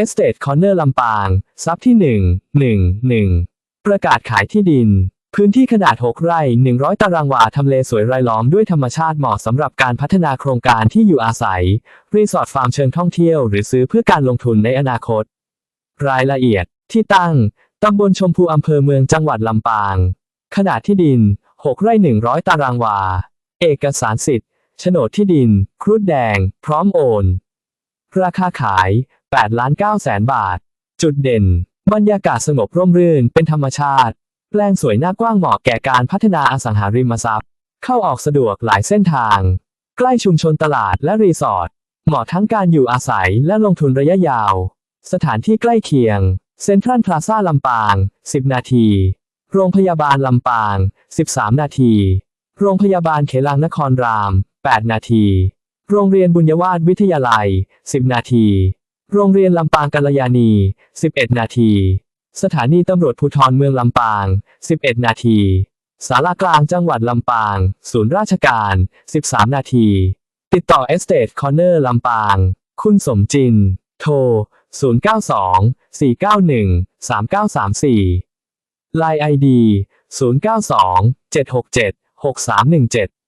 Estate Corner ลำปางซับที่ 1 1 1 ประกาศขายที่ดิน พื้นที่ขนาด 6 ไร่ 100 ตารางวา ทำเลสวยรายล้อมด้วยธรรมชาติเหมาะสำหรับการพัฒนาโครงการที่อยู่อาศัย รีสอร์ทฟาร์มเชิงท่องเที่ยว หรือซื้อเพื่อการลงทุนในอนาคต รายละเอียด ที่ตั้ง ตำบลชมพูอำเภอเมืองจังหวัดลำปาง ขนาดที่ดิน 6 ไร่ 100 ตารางวา เอกสารสิทธิ์ โฉนดที่ดิน ครุฑแดง พร้อมโอน ราคาขาย 8 ล้าน9แสนบาท จุดเด่น บรรยากาศสงบร่มรื่นเป็นธรรมชาติ แปลงสวยหน้ากว้างเหมาะแก่การพัฒนาอสังหาริมทรัพย์ เข้าออกสะดวกหลายเส้นทาง ใกล้ชุมชนตลาดและรีสอร์ท เหมาะทั้งการอยู่อาศัยและลงทุนระยะยาว สถานที่ใกล้เคียง เซ็นทรัลพลาซ่าลำปาง 10 นาที โรงพยาบาลลำปาง 13 นาที โรงพยาบาลเขลังนครราม 8 นาที โรงเรียนบุญยวาสวิทยาลัย 10 นาที โรงเรียนลำปางกัลยาณี 11 นาที สถานีตำรวจภูธรเมืองลำปาง 11 นาทีศาลากลางจังหวัดลำปาง ศูนย์ราชการ 13 นาที ติดต่อ Estate Corner ลำปาง คุณสมจิน โทร 092 491 3934 Line ID 092 767 6317